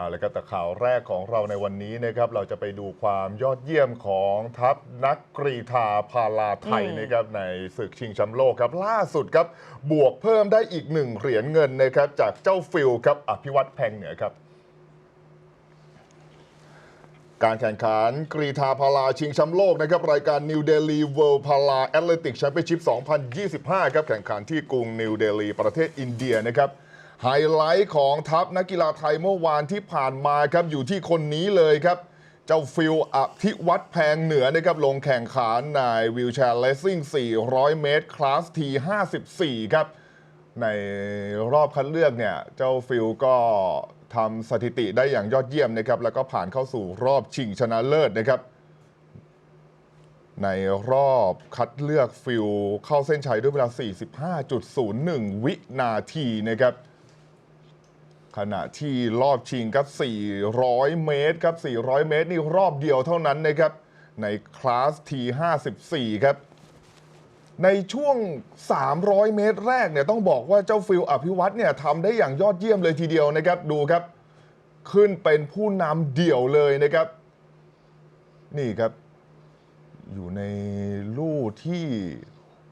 เอาละครับแต่ข่าวแรกของเราในวันนี้นะครับเราจะไปดูความยอดเยี่ยมของทัพนักกรีธาพาราไทยนะครับในศึกชิงแชมป์โลกครับล่าสุดครับบวกเพิ่มได้อีกหนึ่งเหรียญเงินนะครับจากเจ้าฟิลครับอภิวัตแพงเหนือครับการแข่งขันกรีธาพาราชิงแชมป์โลกนะครับรายการ New Delhi World Para Athletic Championship 2025 ครับแข่งขันที่กรุงนิวเดลีประเทศอินเดียนะครับ ไฮไลท์ของทัพนักกีฬาไทยเมื่อวานที่ผ่านมาครับอยู่ที่คนนี้เลยครับ เจ้าฟิลอภิวัตแพงเหนือนะครับลงแข่งขันในวิวแชร์เลสซิ่ง 400 เมตร คลาสที 54 ครับ ในรอบคัดเลือกเนี่ย เจ้าฟิลก็ทำสถิติได้อย่างยอดเยี่ยมนะครับ แล้วก็ผ่านเข้าสู่รอบชิงชนะเลิศนะครับในรอบคัดเลือกฟิลเข้าเส้นชัยด้วยเวลา 45.01 วินาทีนะครับ ขณะที่รอบชิงครับ 400 เมตรครับ 400 เมตรนี่รอบเดียวเท่านั้นนะครับ ในคลาส T54 ครับ ในช่วง 300 เมตรแรกเนี่ยต้องบอกว่าเจ้าฟิลอภิวัตเนี่ยทำได้อย่างยอดเยี่ยมเลยทีเดียวนะครับ ดูครับ ขึ้นเป็นผู้นำเดี่ยวเลยนะครับ นี่ครับ อยู่ในลู่ที่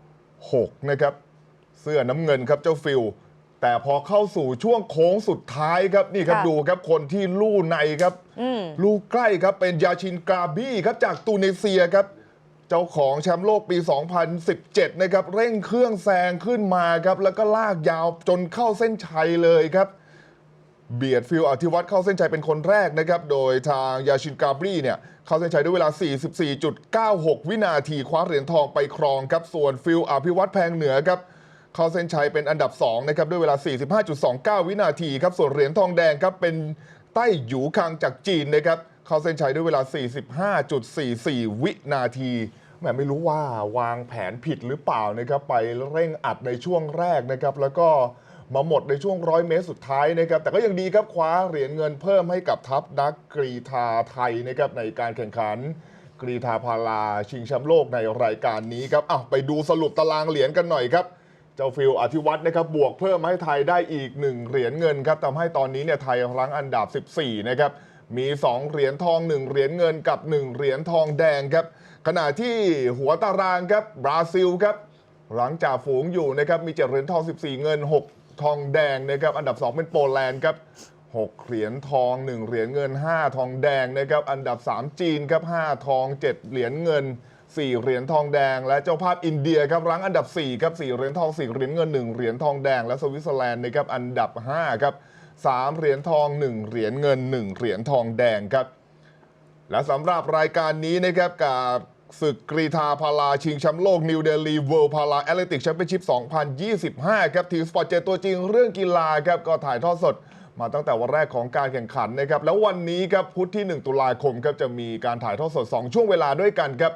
6 นะครับ เสื้อน้ำเงินครับเจ้าฟิล แต่พอเข้าสู่ช่วงโค้งสุดท้ายครับนี่ครับค่ะ ดูครับคนที่ลู่ในครับ อืม ลูกใกล้ครับเป็นยาชินกราบี้ครับจากตูนิเซียครับ เจ้าของแชมป์โลกปี 2017 นะครับ เร่งเครื่องแซงขึ้นมาครับ แล้วก็ลากยาวจนเข้าเส้นชัยเลยครับ เบียดฟิลอธิวัตรเข้าเส้นชัยเป็นคนแรกนะครับ โดยทางยาชินกาบรีเนี่ย เข้าเส้นชัยด้วยเวลา 44.96 วินาทีคว้าเหรียญทองไปครองครับ ส่วนฟิลอภิวัตรแพงเหนือครับ เข้าเส้นชัยเป็นอันดับ 2 นะครับ ด้วยเวลา 45.29 วินาทีครับ ส่วนเหรียญทองแดงครับ เป็นไต้หยูคังจากจีนนะครับ เข้าเส้นชัยด้วยเวลา 45.44 วินาทีแหมไม่รู้ว่าวางแผนผิดหรือเปล่านะครับ ไปเร่งอัดในช่วงแรกนะครับ แล้วก็มาหมดในช่วงร้อยเมตรสุดท้ายนะครับ แต่ก็ยังดีครับคว้าเหรียญเงินเพิ่มให้กับทัพนักกรีธาไทยนะครับในการแข่งขันกรีธาพาราชิงแชมป์โลกในรายการนี้ครับอ้าวไปดูสรุปตารางเหรียญกันหน่อยครับ เจ้าฟิลอธิวัตรนะครับบวกเพิ่มให้ไทยได้อีก 1 เหรียญเงินครับทำให้ตอนนี้เนี่ยไทยรั้งอันดับ 14 นะครับ มี 2 เหรียญทอง 1 เหรียญเงินกับ 1 เหรียญทองแดงครับ ขณะที่หัวตารางครับบราซิลครับหลังจากฝูงอยู่นะครับมี 7 เหรียญทอง 14 เงิน 6 ทองแดงนะครับอันดับ 2 เป็นโปแลนด์ครับ6เหรียญทอง 1 เหรียญเงิน 5 ทองแดงนะครับอันดับ 3 จีนครับ5ทอง 7 เหรียญเงิน 4 เหรียญทองแดง และเจ้าภาพอินเดียครับรั้งอันดับ4ครับ4เหรียญทอง4เหรียญเงิน 1 เหรียญทองแดง และสวิตเซอร์แลนด์นะครับอันดับ5ครับ3เหรียญทอง 1 เหรียญเงิน 1 เหรียญทองแดงครับและสำหรับรายการนี้นะครับกับศึกกรีธาพาราชิงแชมป์โลกนิวเดลีเวิลด์พาราแอตเลติกแชมเปี้ยนชิพ 2025 ครับทีมสปอร์ตเจตัวจริงเรื่องกีฬาครับก็ถ่ายทอดสดมาตั้งแต่วันแรกของการแข่งขันนะครับ แล้ววันนี้ครับพุธที่ 1 ตุลาคมครับจะมีการถ่ายทอดสด 2 ช่วงเวลาด้วยกันครับ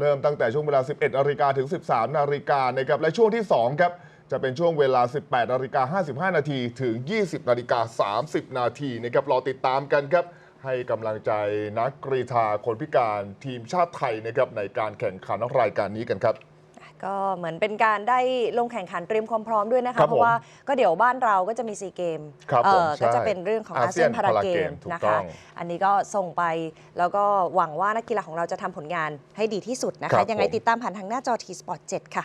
เริ่มตั้งแต่ช่วงเวลา 11นาฬิกาถึง 13นาฬิกานะครับและช่วงที่2ครับจะเป็นช่วงเวลา 18นาฬิกา55 นาทีถึง 20นาฬิกา30 นาทีนะครับรอติดตามกันครับให้กำลังใจนักกรีธาคนพิการทีมชาติไทยนะครับในการแข่งขันรายการนี้กันครับ ก็เหมือนเป็นการได้ลงแข่งขันเตรียมความพร้อมด้วยนะครัคะบเพราะว่าก็เดี๋ยวบ้านเราก็จะมีซีเกมครับผมใช่ก็จะเป็นเรื่องของอาอาเซีเซียยนนพาราเกม Paragame ถูกนะต้คะองอันนี้ก็ส่งไปแล้วก็หวังว่านักกีฬาของเราจะทำผลงานให้ดีที่สุดนะครัคะ บยังไงผม ติดตามผ่านทางหน้าจอทีสปอร์ต7ค่ะ